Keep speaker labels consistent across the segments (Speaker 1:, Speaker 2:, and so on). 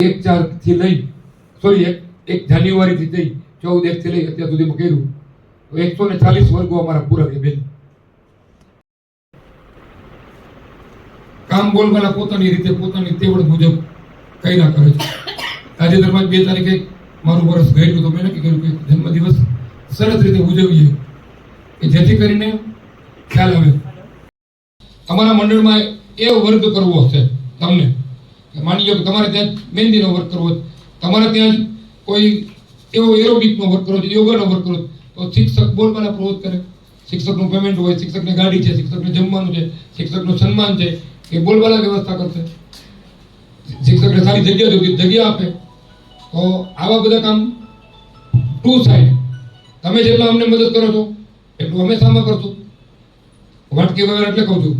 Speaker 1: એક ચારથી લઈ, સોરી, એક એક જાન્યુઆરી થી લઈ ચૌદ એક થી લઈ અત્યાર સુધીમાં કર્યું. એકસો ને ચાલીસ વર્ગો અમારા પૂરા થયા, બેન. કામ બોલવાના પોતાની રીતે, પોતાની તેવડ મુજબ કર્યા કરે છે. તાજેતરમાં બે તારીખે મારું વર્ષ ગયેલું તો મેં નક્કી કર્યું કે જન્મદિવસ સરસ રીતે ઉજવીએ, કે જેથી કરીને ખ્યાલ આવે. અમારા મંડળમાં એવો વર્ગ કરવો છે તમને. માની લો કે તમારે ત્યાં મહેંદીનો વર્ક કરવો હોય તમારે ત્યાં કોઈ એવો એરોબિકનો વર્ક કરવો યોગાનો વર્ક કરવો તો શિક્ષક બોલવાના પ્રવૃત્ત કરે. શિક્ષકનું પેમેન્ટ હોય, શિક્ષકને ગાડી છે, શિક્ષકને જમવાનું છે, શિક્ષકનું સન્માન છે, એ બોલવાના વ્યવસ્થા કરશે. શિક્ષકને સારી જગ્યા જોતી જગ્યા આપે. તો આવા બધા કામ ટુ સાઈડ તમે જેટલા અમને મદદ કરો છો, એટલું અમે સામા કરશું. વાટકી વગર એટલે કહું છું.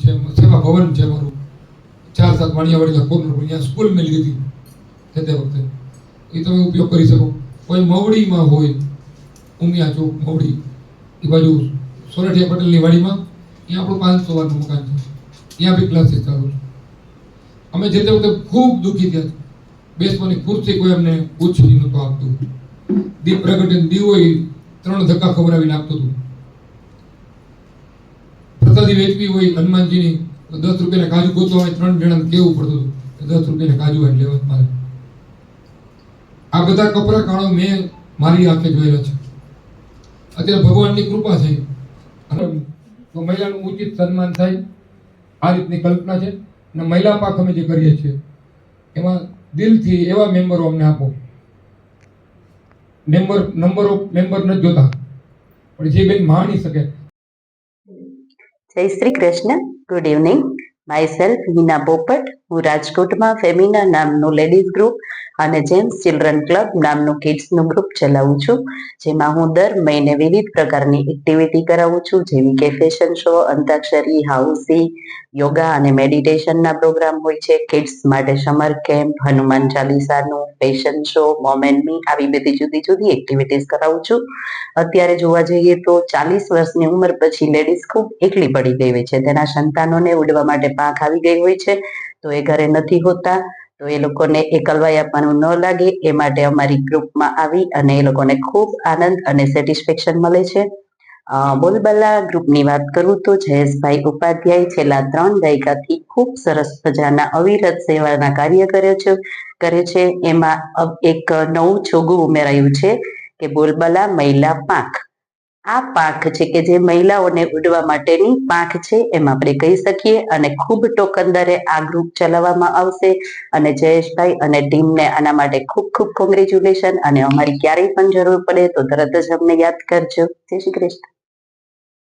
Speaker 1: છે સેવા ભવન છે મારું ચાર સાત વાણિયાવાડીના કોર્નર પર ત્યાં સ્કૂલ મેં લીધી. તે તે વખતે. એ તમે ઉપયોગ કરી શકો. કોઈ મવડીમાં હોય, ઉમિયા ચોક મવડી, એ બાજુ સોરઠિયા પટેલની વાડીમાં, ત્યાં આપણું પાંચસો વારનું મકાન છે. ત્યાં બી ક્લાસીસ ચાલુ છે. અમે જે તે વખતે ખૂબ દુઃખી થયા બેસવાની ખુરશી કોઈ અમને પૂછી નહોતું આપતું. દીપ પ્રગટે દીવો એ ત્રણ ધક્કા ખવડાવીને આપતું હતું. પ્રસાદી વેચવી હોય, હનુમાનજીની તો દસ રૂપિયાના કાજુ ગોતવા હોય, ત્રણ જણાને કેવું પડતું હતું? દસ રૂપિયાના કાજુ હોય લેવા મારે. આ બધા કપરા કાળો મેં મારી આંખે જોયેલા છે. અત્યારે ભગવાનની કૃપા છે. તો મહિલાનું ઉચિત સન્માન થાય. આ રીતની કલ્પના છે. અને મહિલા પાક અમે જે કરીએ છીએ, એમાં દિલથી એવા મેમ્બરો અમને આપો. મેમ્બર નંબર ઓફ મેમ્બર નથી જોતા. પણ જે બેન માણી શકે
Speaker 2: Jai Shri Krishna good evening myself Hina Popat હું રાજકોટમાં ફેમિના નામનું લેડીઝ ગ્રુપ અને જેમ્સ ચિલ્ડ્રન ક્લબ નામનું કિડ્સનું ગ્રુપ ચલાવું છું. જેમાં હું દર મહિને વિવિધ પ્રકારની એક્ટિવિટી કરાવું છું. જેવી કે fashion show antakshari, housie, yoga અને મેડિટેશનના પ્રોગ્રામ હોય છે. કિડ્સ માટે સમર કેમ્પ હનુમાન ચાલીસાનું ફેશન શો મોમેન્ટની આવી બધી જુદી જુદી એક્ટિવિટીઝ કરાવું છું. અત્યારે જોવા જઈએ તો ચાલીસ વર્ષની ઉંમર પછી લેડીઝ ખૂબ એકલી પડી ગઈ હોય છે. તેના સંતાનોને ઉડવા માટે પાંખ આવી ગઈ હોય છે. તો એ ઘરે નથી હોતા, તો એ લોકોને એકલવાય આપવાનું ન લાગે, એ માટે અમારી ગ્રુપમાં આવી અને એ લોકોને ખૂબ આનંદ અને સેટિસ્ફેક્શન મળે છે. બોલબલ્લા ગ્રુપની વાત કરું તો જયેશભાઈ ઉપાધ્યાય છેલ્લા ત્રણ દાયકાથી ખૂબ સરસ મજાના અવિરત સેવાના કાર્ય કરે છે કરે છે. એમાં એક નવું જોગું ઉમેરાયું છે કે બોલબલા મહિલા પાંખ. આ પાંખ છે કે જે મહિલાઓને ઉડવા માટેની પાંખ છે, એમ આપણે કહી શકીએ. અને ખૂબ ટોકન દરે આ ગ્રુપ ચલાવવામાં આવશે. અને જયેશભાઈ અને ટીમને આના માટે ખૂબ ખૂબ કોંગ્રેચ્યુલેશન અને અમારી ક્યારેય પણ જરૂર પડે તો તરત જ અમને યાદ કરજો. જય શ્રી કૃષ્ણ.